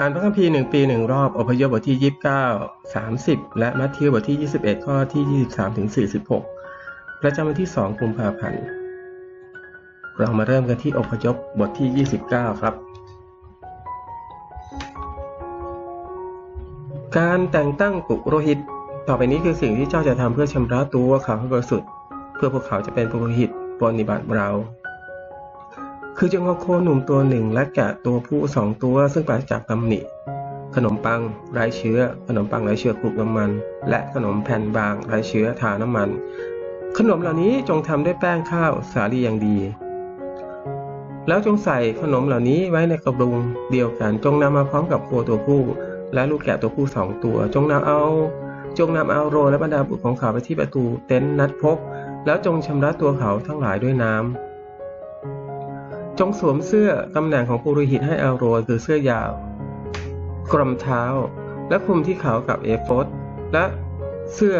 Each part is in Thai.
อ่านพระคัมภีร์หนึ่งปีหนึ่งรอบอพยพบทที่ยี่สิบเก้าสามสิบและมัทธิวบทที่ยี่สิบเอ็ดข้อที่ยี่สิบสามถึงสี่สิบหกประจำวันที่สองกุมภาพันธ์เรามาเริ่มกันที่อพยพบทที่ยี่สิบเก้าครับ การแต่งตั้งปุโรหิต ต่อไปนี้คือสิ่งที่เจ้าจะทำเพื่อชำระตัวเขาให้บริสุทธิ์เพื่อพวกเขาจะเป็นปุโรหิตปฏิบัติเรา คือจงเอาโคหนุ่มตัวหนึ่งและแกะตัวผู้สองตัวซึ่งปราศจากตำหนิ ขนมปังไร้เชื้อ ขนมปังไร้เชื้อคลุกน้ำมัน และขนมแผ่นบางไร้เชื้อทาน้ำมัน ขนมเหล่านี้จงทำด้วยแป้งข้าวสาลีอย่างดี แล้วจงใส่ขนมเหล่านี้ไว้ในกระบุงเดียวกันจงนำมาพร้อมกับโคตัวผู้ และลูกแกะตัวผู้สองตัว จงนำเอา จงนำเอาโรและบรรดาบุตรของเขาไปที่ประตูเต็นท์นัดพบ แล้วจงชำระตัวเขาทั้งหลายด้วยน้ำ จงสวมเสื้อตำแหน่งของปุโรหิตให้อาโรนคือเสื้อยาว กรมเท้า และคลุมที่เขากับเอโฟดและเสื้อ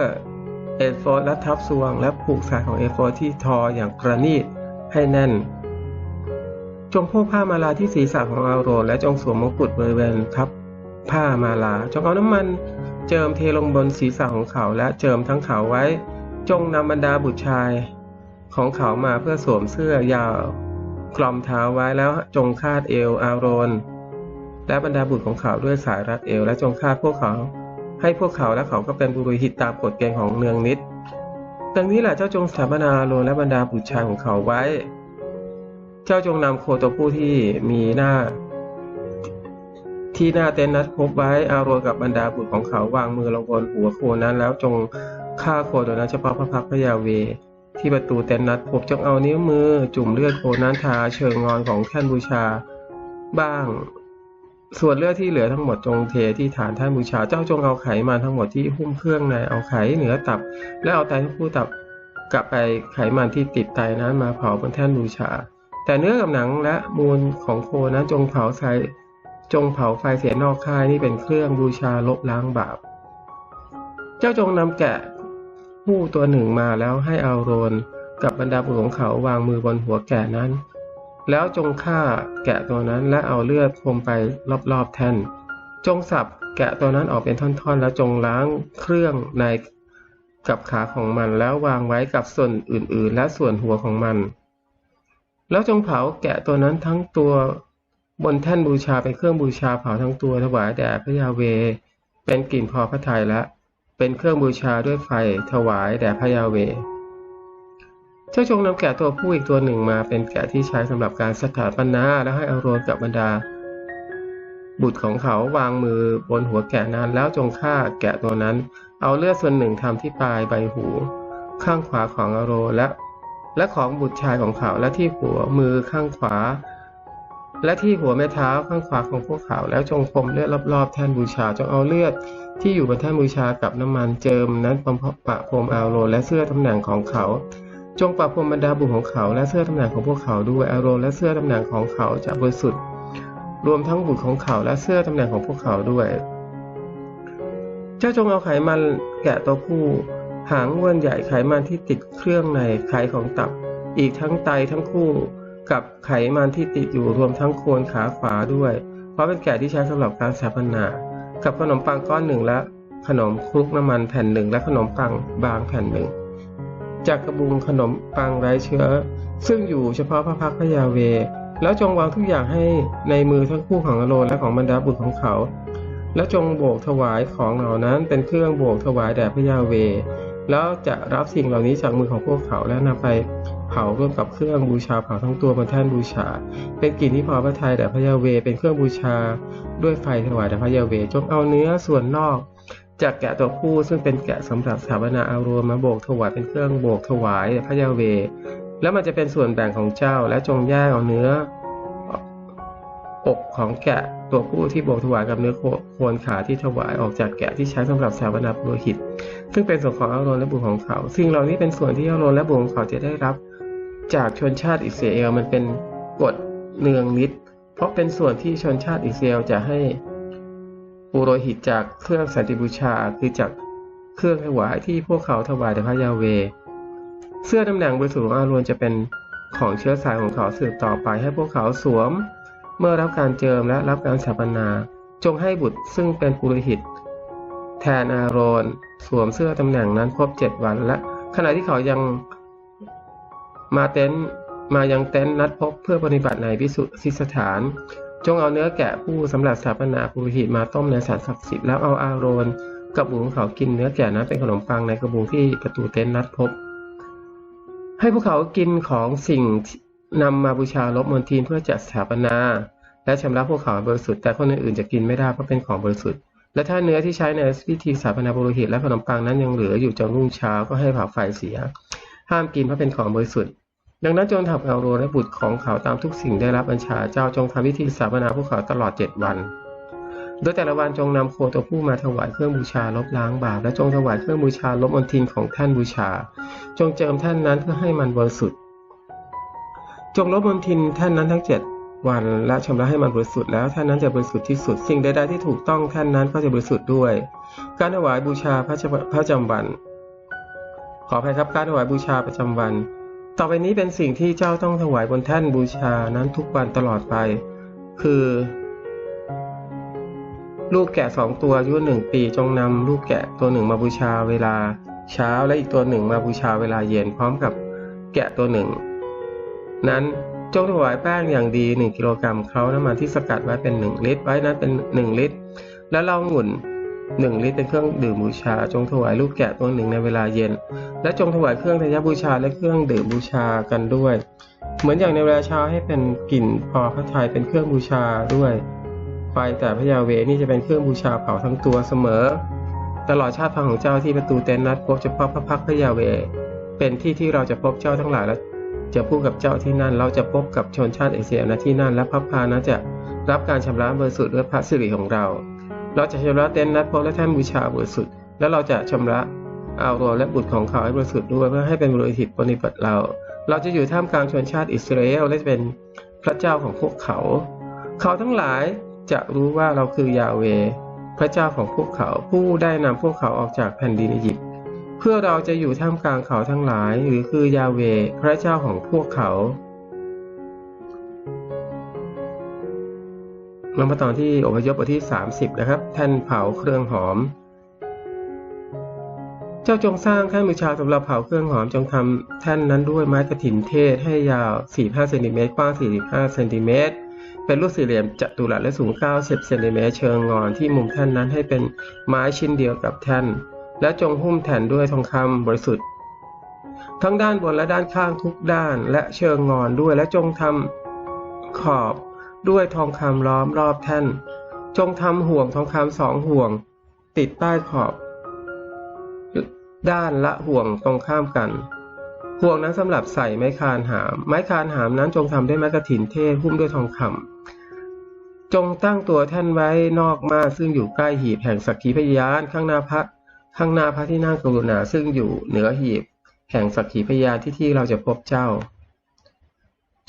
เอโฟดและทับซวง และผูกสายของเอโฟดที่ทออย่างประณีตให้แน่น จงพกผ้ามาลาที่ศีรษะของอาโรนและจงสวมมงกุฎบริเวณทับผ้ามาลา จงเอาน้ำมันเจิมเทลงบนศีรษะของเขาและเจิมทั้งเขาไว้ จงนำบรรดาบุตรชายของเขามาเพื่อสวมเสื้อยาว กล่อมเท้าไว้แล้วจงคาดเอวอาโรน และบรรดาบุตรของเขาด้วยสายรัดเอวและจงคาดพวกเขา ให้พวกเขาและเขาก็เป็นบุรุหิตตามกฎเกณฑ์ของเนืองนิดดังนี้แหละเจ้าจงสถาปนาอาโรนและบรรดาบุตรชายของเขาไว้ เจ้าจงนำโคตัวผู้ที่มีหน้า ที่หน้าเต็นท์นัดพบไว้อาโรนกับบรรดาบุตรของเขาวางมือลงบนหัวโคนั้นแล้วจงฆ่าโคตัวนั้นเฉพาะพระพักพระยาเว ที่ประตูเต็นท์นัดพบจงเอานิ้วมือจุ่มเลือดโคนั้นทาเชิงงอนของแท่นบูชา บ้าง ส่วนเลือดที่เหลือทั้งหมดจงเทที่ฐานแท่านบูชา เจ้าจงเอาไขมันทั้งหมดที่หุ้มเครื่องในเอาไขเหนือตับ และเอาไตทั้งคู่ตับกลับไปไขมันที่ติดไตนั้นมาเผาบนแท่นบูชา แต่เนื้อกับหนังและมูลของโคนั้นจงเผาใส่จงเผาไฟเสียนอกค่ายนี่เป็นเครื่องบูชาลบล้างบาป เจ้าจงนำแกะ ผู้ตัวหนึ่งมาแล้วให้อาโรนกับบรรดาบุตรของเขาวางมือบนหัวแกะนั้น แล้วจงฆ่าแกะตัวนั้นและเอาเลือดพรมไปรอบๆแท่น จงสับแกะตัวนั้นออกเป็นท่อนๆ แล้วจงล้างเครื่องในกับขาของมันแล้ววางไว้กับส่วนอื่นๆ และส่วนหัวของมัน แล้วจงเผาแกะตัวนั้นทั้งตัวบนแท่นบูชาเป็นเครื่องบูชาเผาทั้งตัวถวายแด่พระยาเว เป็นกลิ่นพอพระทัยและ เป็นเครื่องบูชาด้วยไฟถวายแด่พระยาเวเจ้าจงนำแกะตัวผู้อีกตัวหนึ่งมาเป็นแกะที่ใช้สำหรับการสถาปนาและให้อาโรนกับบรรดา บุตรของเขาวางมือบนหัวแกะนั้นแล้วจงฆ่าแกะตัวนั้น เอาเลือดส่วนหนึ่งทำที่ปลายใบหู ข้างขวาของอาโรและ และของบุตรชายของเขาและที่หัวมือข้างขวา และที่หัวแม่เท้าข้างขวาของพวกเขาแล้วจงพรมเลือดรอบๆแท่นบูชาจงเอาเลือดที่อยู่บนแท่นบูชากับน้ำมันเจิมนั้นปะพรมอาโรนและเสื้อตำแหน่งของเขา จงปะพรมบรรดาบุตรของเขา และเสื้อตำแหน่งของพวกเขาด้วยอาโรนและเสื้อตำแหน่งของเขาจะบริสุทธิ์รวมทั้งบุตรของเขาและเสื้อตำแหน่งของพวกเขาด้วย เจ้าจงเอาไขมันแกะตัวผู้ หางอ้วนใหญ่ไขมันที่ติดเครื่องในไขของตับ อีกทั้งไตทั้งคู่ กับไขมันที่ติดอยู่รวมทั้งโคนขาขวาด้วย เพราะเป็นแกะที่ใช้สำหรับการสถาปนา กับขนมปังก้อนหนึ่งและขนมคลุกน้ำมันแผ่นหนึ่งและขนมปังบางแผ่นหนึ่ง จากกระบุงขนมปังไร้เชื้อ ซึ่งอยู่เฉพาะพระพักพระยาเว แล้วจงวางทุกอย่างให้ในมือทั้งคู่ของอโรนและของบรรดาบุตรของเขา และจงโบกถวายของเหล่านั้นเป็นเครื่องโบกถวายแด่พระยาเว แล้วจะรับสิ่งเหล่านี้จากมือของพวกเขาและนำไป ผาร่วมกับเครื่องบูชาเผาทั้งตัวบนแท่นบูชา เป็นกลิ่นที่พอพระทัยแด่พระยาเวเป็นเครื่องบูชา ด้วยไฟถวายแด่พระยาเวจงเอาเนื้อส่วนนอกจากแกะตัวผู้ซึ่งเป็นแกะสำหรับสถาปนาอารวมาโบกถวายเป็นเครื่องโบกถวายแด่พระยาเว แล้วมันจะเป็นส่วนแบ่งของเจ้าและจงแยกเอาเนื้ออกของแกะตัวผู้ที่โบกถวายกับเนื้อโคนขาที่ถวายออกจากแกะที่ใช้สำหรับสถาปนาปุโรหิต ซึ่งเป็นส่วนของอาโรนและบุตรของเขาสิ่งเหล่านี้เป็นส่วนที่อาโรนและบุตรของเขาจะได้รับ จากชนชาติอิสราเอลมันเป็นกฎเนืองนิดเพราะเป็นส่วนที่ชนชาติอิสราเอลจะให้ปุโรหิตจากเครื่องสันติบูชาคือจากเครื่องถวายที่พวกเขาถวายแด่พระยาเว เสื้อตำแหน่งบริสุทธิ์ของอาโรนจะเป็นของเชื้อสายของเขาสืบต่อไปให้พวกเขาสวม เมื่อรับการเจิมและรับการสถาปนา จงให้บุตรซึ่งเป็นปุโรหิต แทนอาโรน สวมเสื้อตำแหน่งนั้นครบเจ็ดวันและ ขณะที่เขายัง มาเต็นมายังเต็นนัดพบเพื่อปฏิบัติในพิสุทธิสถาน จงเอาเนื้อแกะผู้สำหรับสถาปนาปุโรหิตมาต้มในสารศักดิ์สิทธิ์แล้วเอาอาโรนกับบุตรของเขากินเนื้อแกะนั้นเป็นขนมปังในกระบุงที่ประตูเต็นนัดพบ ให้พวกเขากินของสิ่งนำมาบูชาลบมนทินเพื่อจัดสถาปนา และชำระพวกเขาบริสุทธิ์แต่คนอื่นๆจะกินไม่ได้เพราะเป็นของบริสุทธิ์และถ้าเนื้อที่ใช้ในพิธีสถาปนาปุโรหิตและขนมปังนั้นยังเหลืออยู่จนรุ่งเช้าก็ให้เผาไฟเสีย ห้ามกินเพราะเป็นของบริสุทธิ์ ดังนั้นจงทำเอาโรและบุตรของเขาตามทุกสิ่งได้รับบัญชาเจ้าจงทำพิธีสถาปนาพวกเขาตลอดเจ็ดวัน โดยแต่ละวันจงนำโคตัวผู้มาถวายเครื่องบูชาลบล้างบาปและจงถวายเครื่องบูชาลบมนทินของท่านบูชา จงเจิมท่านนั้นเพื่อให้มันบริสุทธิ์ จงลบมนทินท่านนั้นทั้งเจ็ดวันและชำระให้มันบริสุทธิ์แล้วท่านนั้นจะบริสุทธิ์ที่สุด สิ่งใดๆที่ถูกต้องท่านนั้นก็จะบริสุทธิ์ด้วย การถวายบูชาพระจำพระจำวัน ขออภัยครับการถวายบูชาประจำวัน ต่อไปนี้เป็นสิ่งที่เจ้าต้องถวายบนแท่นบูชานั้นทุกวันตลอดไป คือ ลูกแกะสองตัวอายุหนึ่งปีจงนำลูกแกะตัวหนึ่งมาบูชาเวลาเช้าและอีกตัวหนึ่งมาบูชาเวลาเย็นพร้อมกับแกะตัวหนึ่ง นั้นจงถวายแป้งอย่างดีหนึ่งกิโลกรัมเขาน้ำมันที่สกัดไว้เป็นหนึ่งลิตรไว้นั้นเป็นหนึ่งลิตร และเหล้าองุ่น หนึ่งลิตรเป็นเครื่องดื่มบูชา จงถวายลูกแกะตัวหนึ่งในเวลาเย็น และจงถวายเครื่องทยบูชาและเครื่องดื่มบูชากันด้วย เหมือนอย่างในเวลาเช้าให้เป็นกลิ่นพอพระทัยเป็นเครื่องบูชาด้วยไฟแต่พระยาเวนี่จะเป็นเครื่องบูชาเผาทั้งตัวเสมอ ตลอดชาติพังของเจ้าที่ประตูเต็นท์นัดพบเฉพาะพระพักพระยาเว เป็นที่ที่เราจะพบเจ้าทั้งหลายและจะพูดกับเจ้าที่นั่น เราจะพบกับชนชาติเอเชียณที่นั่นและพระพานะจะรับการชำระบริสุทธิ์ด้วยพระสิริของเรา เราจะชำระเต็นท์นัดพบและแท่นบูชาบริสุทธิ์และเราจะชำระอาโรและบุตรของเขาให้บริสุทธิ์ด้วยเพื่อให้เป็นบริหิตปฏิบัติเรา เราจะอยู่ท่ามกลางชนชาติอิสราเอลและจะเป็นพระเจ้าของพวกเขา เขาทั้งหลายจะรู้ว่าเราคือยาเว พระเจ้าของพวกเขาผู้ได้นำพวกเขาออกจากแผ่นดินอียิปต์เพื่อเราจะอยู่ท่ามกลางเขาทั้งหลาย หรือคือยาเว พระเจ้าของพวกเขา เรามาตอนที่อพยพบทที่ 30 นะครับแท่นเผาเครื่องหอม เจ้าจงสร้างแท่นบูชาสำหรับเผาเครื่องหอมจงทำแท่นนั้นด้วยไม้กระถินเทศให้ยาว 45เซนติเมตรกว้าง 45เซนติเมตรเป็นรูปสี่เหลี่ยมจัตุรัสและสูง 90 เซนติเมตรเชิงงอนที่มุมแท่นนั้นให้เป็นไม้ชิ้นเดียวกับแท่น และจงหุ้มแผ่นด้วยทองคำบริสุทธิ์ ทั้งด้านบนและด้านข้างทุกด้านและเชิงงอนด้วยและจงทำขอบ ด้วยทองคำล้อมรอบแท่น จงทำห่วงทองคำสองห่วง ติดใต้ขอบ ด้านละห่วงตรงข้ามกัน ห่วงนั้นสำหรับใส่ไม้คานหาม ไม้คานหามนั้นจงทำด้วยไม้กระถินเทศหุ้มด้วยทองคำจงตั้งตัวแท่นไว้นอกมาซึ่งอยู่ใกล้หีบแห่งสักขีพยานข้างหน้าพระข้างหน้าพระที่นั่งกรุณาซึ่งอยู่เหนือหีบ แห่งสักขีพยานที่ที่เราจะพบเจ้า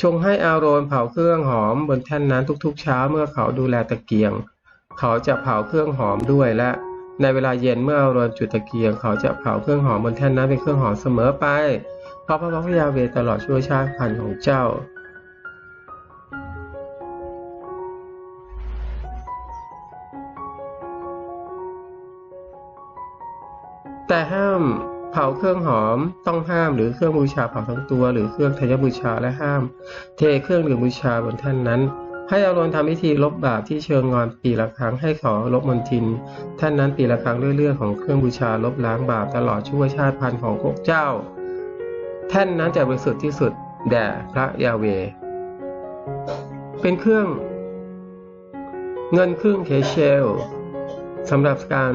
ชงให้อาโรนเผาเครื่องหอมบนแท่นนั้นทุกๆ เช้าเมื่อเขาดูแลตะเกียง เขาจะเผาเครื่องหอมด้วยและ ในเวลาเย็นเมื่ออาโรนจุดตะเกียง เขาจะเผาเครื่องหอมบนแท่นนั้นเป็นเครื่องหอมเสมอไป เพราะพระพักตร์ยาเวตลอดชั่วชาติพันของเจ้า แต่ห้าม เผาเครื่องหอมต้องห้ามหรือเครื่องบูชาเผาทั้งตัว หรือเครื่องทยบูชาและห้าม เทเครื่องดื่มบูชาบนท่านนั้น ให้อารอนทำพิธีลบบาปที่เชิงงอนปีละครั้งให้ขาลบมนทินท่านนั้นปีละครั้งเลือดของเครื่องบูชาลบล้างบาปตลอดชั่วชาติพันธุ์ของพวกเจ้า ท่านนั้นจะบริสุทธิ์ที่สุดแด่พระยาเว เป็นเครื่อง เงินครึ่งเคเชลสำหรับการ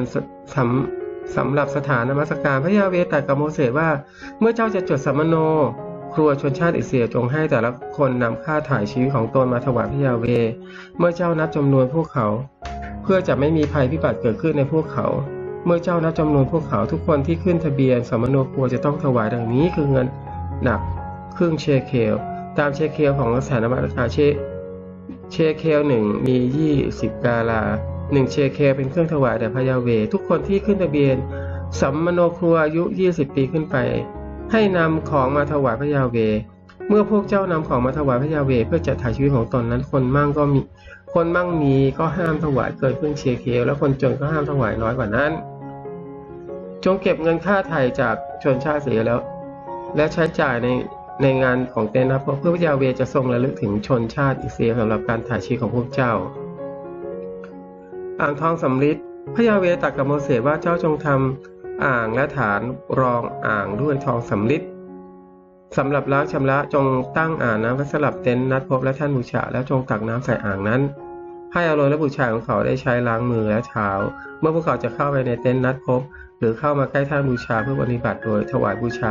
สำ สำหรับสถานนมัสการพระยาเวตรัสกับโมเสสว่า เมื่อเจ้าจะจดสัมมโน ครัวชนชาติอิสราเอลจงให้แต่ละคนนำค่าถ่ายชีวิตของตนมาถวายพระยาเว เมื่อเจ้านับจำนวนพวกเขา เพื่อจะไม่มีภัยพิบัติเกิดขึ้นในพวกเขา เมื่อเจ้านับจำนวนพวกเขาทุกคนที่ขึ้นทะเบียนสัมมโนครัวจะต้องถวายดังนี้คือเงินหนักครึ่งเชเคลตามเชเคลของสถานนมัสการเชเชเคลหนึ่งมียี่สิบกาลา หนึ่งเชเคเป็นเครื่องถวายแด่พระยาเว ทุกคนที่ขึ้นทะเบียนสัมมโนครัวอายุ 20 ปีขึ้นไป ให้นำของมาถวายพระยาเว เมื่อพวกเจ้านำของมาถวายพระยาเว เพื่อจะถ่ายชีวิตของตนนั้นคนมั่งก็มี คนมั่งมีก็ห้ามถวายเกินครึ่งเชเคและคนจนก็ห้ามถวายน้อยกว่านั้น จงเก็บเงินค่าไถ่จากชนชาติเสียแล้ว และใช้จ่ายในในงานของเตนะเพราะเพื่อพระยาเวจะทรงระลึกถึงชนชาติอิสราเอลสำหรับการถ่ายชีวิตของพวกเจ้า อ่างทองสำริดพระยาเวตรัสกับโมเสสว่าเจ้าจงทำอ่างและฐานรองอ่างด้วยทองสำริดสำหรับล้างชำระจงตั้งอ่างน้ำไว้สลับเต็นท์นัดพบและท่านบูชาแล้วจงตักน้ำใส่อ่างนั้น ให้อารมณ์และบูชาของเขาได้ใช้ล้างมือและเท้า เมื่อพวกเขาจะเข้าไปในเต็นท์นัดพบ หรือเข้ามาใกล้ท่านบูชาเพื่อปฏิบัติโดยถวายบูชา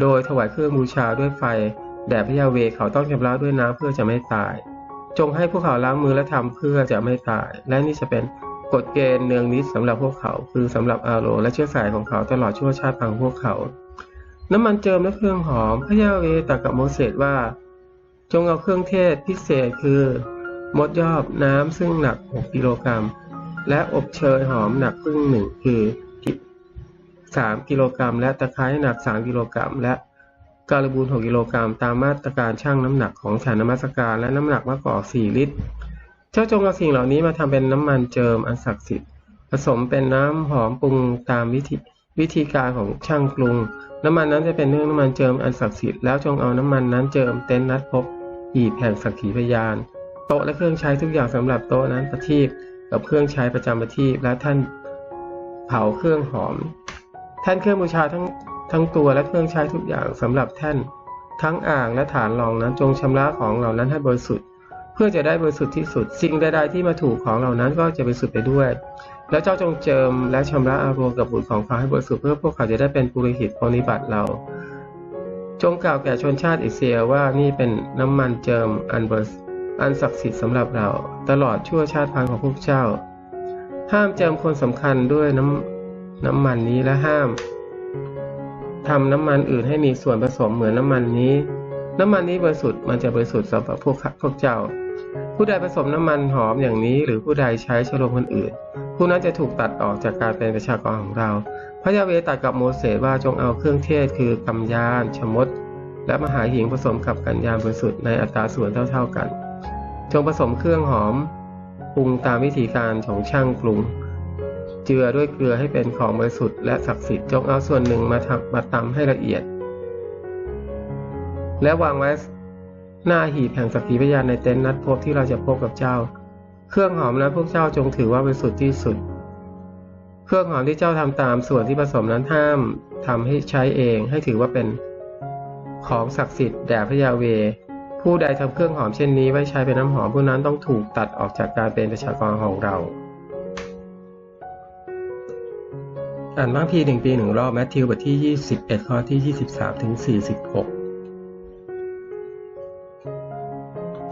โดยถวายเครื่องบูชาด้วยไฟแด่พระยาเวเขาต้องชำระด้วยน้ำเพื่อจะไม่ตาย จงให้พวกเขาล้างมือและทำเพื่อจะไม่ตาย และนี่จะเป็นกฎเกณฑ์เนืองนิดสำหรับพวกเขา คือสำหรับอาโรและเชื้อสายของเขาตลอดชั่วชาติพังพวกเขา น้ำมันเจิมและเครื่องหอม พระยาเวตรัสกับโมเสสว่า จงเอาเครื่องเทศพิเศษคือ มดยอบน้ำซึ่งหนัก 6 กิโลกรัม และอบเชยหอมหนักครึ่งหนึ่งคือ 3 กิโลกรัม และตะไคร้หนัก 3 กิโลกรัม และ การบูน 6 กิโลกรัมตามมาตรการชั่งน้ำหนักของฐานนมัสการและน้ำหนักมะกอก4ลิตร เจ้าจงเอาสิ่งเหล่านี้มาทำเป็นน้ำมันเจิมอันศักดิ์สิทธิ์ ผสมเป็นน้ำหอมปรุงตามวิธีวิธีการของช่างปรุง น้ำมันนั้นจะเป็นเนื้อน้ำมันเจิมอันศักดิ์สิทธิ์แล้วจงเอาน้ำมันนั้นเจิมเต็นท์นัดพบหีบแห่งสักขีพยาน โต๊ะและเครื่องใช้ทุกอย่างสำหรับโต๊ะนั้นประทีปกับเครื่องใช้ประจำประทีปและท่านเผาเครื่องหอม ท่านเครื่องบูชาทั้ง ทั้งตัวและเครื่องใช้ทุกอย่างสำหรับแท่น ทั้งอ่างและฐานรองนั้นจงชำระของเหล่านั้นให้บริสุทธิ์ เพื่อจะได้บริสุทธิ์ที่สุด สิ่งใดๆที่มาถูกของเหล่านั้นก็จะบริสุทธิ์ไปด้วย แล้วเจ้าจงเจิมและชำระอารมณ์กับบุตรของเขาให้บริสุทธิ์เพื่อพวกเขาจะได้เป็นปุโรหิตปฏิบัติเรา จงกล่าวแก่ชนชาติอิสราเอลว่านี่เป็นน้ำมันเจิมอันบริสุทธิ์อันศักดิ์สิทธิ์สำหรับเรา ตลอดชั่วชาติพันธุ์ของพวกเจ้า ห้ามเจิมคนสำคัญด้วยน้ำน้ำมันนี้และห้าม ทำน้ำมันอื่นให้มีส่วนผสมเหมือนน้ำมันนี้ น้ำมันนี้บริสุทธิ์มันจะบริสุทธิ์สำหรับพวกพวกเจ้า ผู้ใดผสมน้ำมันหอมอย่างนี้ หรือผู้ใดใช้ชโลมคนอื่น ผู้นั้นจะถูกตัดออกจากการเป็นประชากรของเรา พระยาเวตรัสกับโมเสสว่าจงเอาเครื่องเทศคือกำยานชมด และมหาหิงผสมกับกัญญาบริสุทธิ์ในอัตราส่วนเท่า ๆกัน จงผสมเครื่องหอมปรุงตามวิธีการของช่างปรุง เจือด้วยเกลือให้เป็นของบริสุทธิ์และศักดิ์สิทธิ์จงเอาส่วนหนึ่งมาทำมาตำให้ละเอียด และวางไว้หน้าหีบแห่งสักขีพยานในเต็นท์นัดพบที่เราจะพบกับเจ้า เครื่องหอมนั้นพวกเจ้าจงถือว่าบริสุทธิ์ที่สุด เครื่องหอมที่เจ้าทำตามส่วนที่ผสมนั้นห้ามทำให้ใช้เองให้ถือว่าเป็นของศักดิ์สิทธิ์แด่พระยาเว ผู้ใดทำเครื่องหอมเช่นนี้ไว้ใช้เป็นน้ำหอมผู้นั้นต้องถูกตัดออกจากการเป็นประชากรของเรา อ่านบางพีหนึ่งปีหนึ่งรอบแมทธิวบทที่21ข้อที่23ถึง46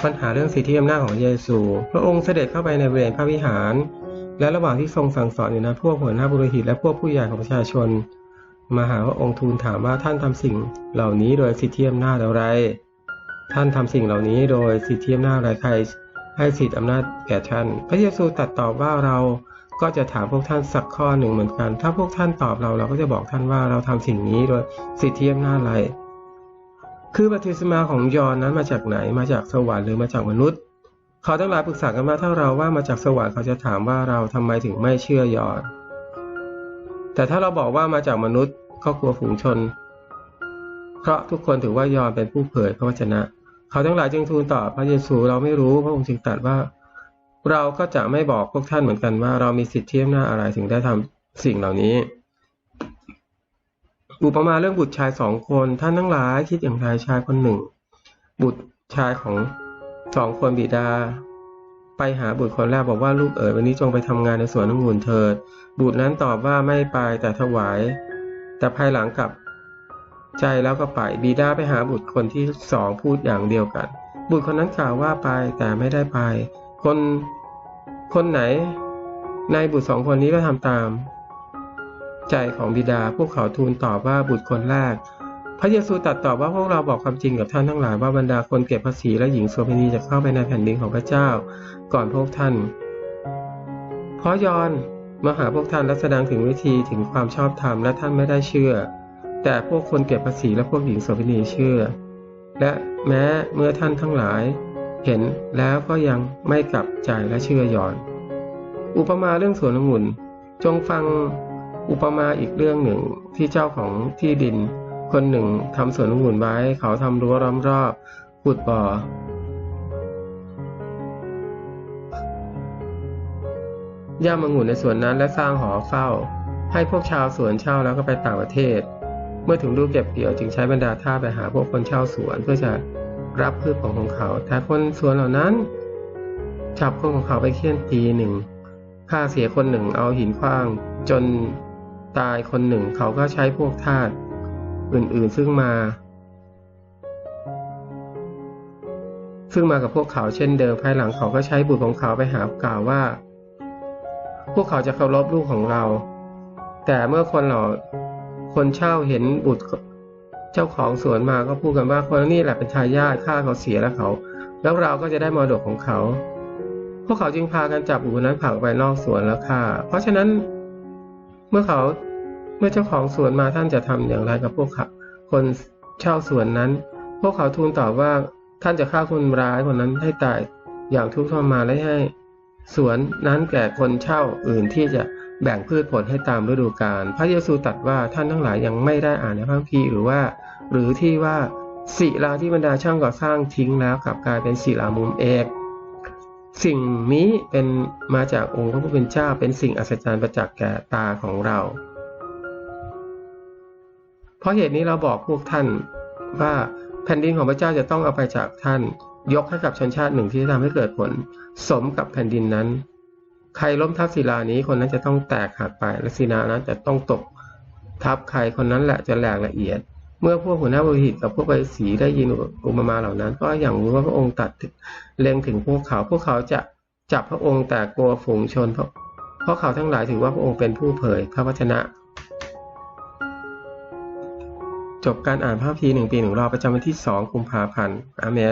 ปัญหาเรื่องสิทธิอำนาจของเยซู พระองค์เสด็จเข้าไปในบริเวณพระวิหาร และระหว่างที่ทรงสั่งสอนอยู่นั้นพวกหัวหน้าบุรหิตและพวกผู้ใหญ่ของประชาชน มาหาพระองค์ทูลถามว่าท่านทำสิ่งเหล่านี้โดยสิทธิอำนาจอะไร ท่านทำสิ่งเหล่านี้โดยสิทธิอำนาจอะไรใครให้สิทธิอำนาจแก่ท่าน พระเยซูตรัสตอบว่าเรา ก็จะถามพวกท่านสักข้อหนึ่งเหมือนกัน ถ้าพวกท่านตอบเราเราก็จะบอกท่านว่าเราทำสิ่งนี้โดยสิทธิอำนาจอะไร คือบัพติศมาของยอห์นนั้นมาจากไหน มาจากสวรรค์หรือมาจากมนุษย์ เขาทั้งหลายปรึกษากันว่าถ้าเราว่ามาจากสวรรค์เขาจะถามว่าเราทำไมถึงไม่เชื่อยอห์นแต่ถ้าเราบอกว่ามาจากมนุษย์ก็กลัวฝูงชน เพราะทุกคนถือว่ายอห์นเป็นผู้เผยพระวจนะ เขาทั้งหลายจึงทูลตอบพระเยซูเราไม่รู้พระองค์จึงตรัสว่า เราก็จะไม่บอกพวกท่านเหมือนกันว่าเรามีสิทธิเทียมหน้าอะไรถึงได้ทำสิ่งเหล่านี้ อุปมาเรื่องบุตรชายสองคนท่านทั้งหลายคิดอย่างไรชายคนหนึ่ง บุตรชายของสองคนบิดา ไปหาบุตรคนแรกบอกว่าลูกเอ๋ยวันนี้จงไปทำงานในสวนองุ่นเถิด บุตรนั้นตอบว่าไม่ไปแต่ถวาย แต่ภายหลังกลับ ใจแล้วก็ไปบิดาไปหาบุตรคนที่สองพูดอย่างเดียวกัน บุตรคนนั้นกล่าวว่าไปแต่ไม่ได้ไป คน คนไหนในบุตรสองคนนี้ก็ทำตาม ใจของบิดาพวกเขาทูลตอบว่าบุตรคนแรก พระเยซูตรัสตอบว่าพวกเราบอกความจริงกับท่านทั้งหลายว่าบรรดาคนเก็บภาษีและหญิงโสเภณีจะเข้าไปในแผ่นดินของพระเจ้า ก่อนพวกท่าน เพราะยอนมาหาพวกท่านและแสดงถึงวิธีถึงความชอบธรรมและท่านไม่ได้เชื่อ แต่พวกคนเก็บภาษีและพวกหญิงโสเภณีเชื่อ และแม้เมื่อท่านทั้งหลาย เห็นแล้วก็ยังไม่กลับใจและเชื่อหยอน อุปมาเรื่องสวนองุ่น จงฟังอุปมาอีกเรื่องหนึ่งที่เจ้าของที่ดิน คนหนึ่งทำสวนองุ่นไว้เขาทำรั้วล้อมรอบขุดบ่อย่ามองุ่นในสวนนั้นและสร้างหอเฝ้า ให้พวกชาวสวนเช่าแล้วก็ไปต่างประเทศ เมื่อถึงฤดูเก็บเกี่ยวจึงใช้บรรดาท่าไปหาพวกคนเช่าสวนเพื่อจะ รับพืชผลของเขา แต่คนสวนเหล่านั้น จับคนของเขาไปเคี่ยนตีหนึ่งฆ่าเสียคนหนึ่งเอาหินขว้าง จนตายคนหนึ่ง เขาก็ใช้พวกทาสอื่นๆซึ่งมา ซึ่งมากับพวกเขาเช่นเดิมภายหลังเขาก็ใช้บุตรของเขาไปหากล่าวว่า พวกเขาจะเคารพลูกของเรา แต่เมื่อคนเหล่าคนเช่าเห็นบุตร เจ้าของสวนมาก็พูดกันว่าคนนี้แหละเป็นทายาทฆ่าเขาเสียแล้วเขา แล้วเราก็จะได้มรดกของเขา พวกเขาจึงพากันจับบุตรนั้นผักไปนอกสวนแล้วฆ่าเพราะฉะนั้น เมื่อเขาเมื่อเจ้าของสวนมาท่านจะทำอย่างไรกับพวกเขาคนเช่าสวนนั้น พวกเขาทูลตอบว่าท่านจะฆ่าคนร้ายคนนั้นให้ตายอย่างทุกข์ทรมานและให้ สวนนั้นแก่คนเช่าอื่นที่จะ แบ่งพืชผลให้ตามฤดูกาลพระเยซูตรัสว่าท่านทั้งหลายยังไม่ได้อ่านในพระคัมภีร์หรือว่า หรือที่ว่าศิลาที่บรรดาช่างก่อสร้างทิ้งแล้วกลับกลายเป็นศิลามุมเอกสิ่งนี้เป็นมาจากองค์พระผู้เป็นเจ้าเป็นสิ่งอัศจรรย์ประจักษ์แก่ตาของเรา เพราะเหตุนี้เราบอกพวกท่านว่าแผ่นดินของพระเจ้าจะต้องเอาไปจากท่าน ยกให้กับชนชาติหนึ่งที่จะทำให้เกิดผล สมกับแผ่นดินนั้น ใครล้มทับศิลานี้คนนั้นจะต้องแตกหักไปและศิลานั้นจะต้องตกทับใครคนนั้นแหละจะแหลกละเอียด เมื่อพวกหัวหน้าบริหิตกับพวกไปสีได้ยินอุปมาเหล่านั้น ก็อย่างรู้ว่าพระองค์ตัดเล็งถึงพวกเขา พวกเขาจะจับพระองค์แต่กลัวฝูงชน เพราะเพราะเขาทั้งหลายถือว่าพระองค์เป็นผู้เผยพระวจนะ จบการอ่านพระคัมภีหนึ่งปีหนึ่งรอบประจำวันที่สองกุมภาพันธ์อาเมน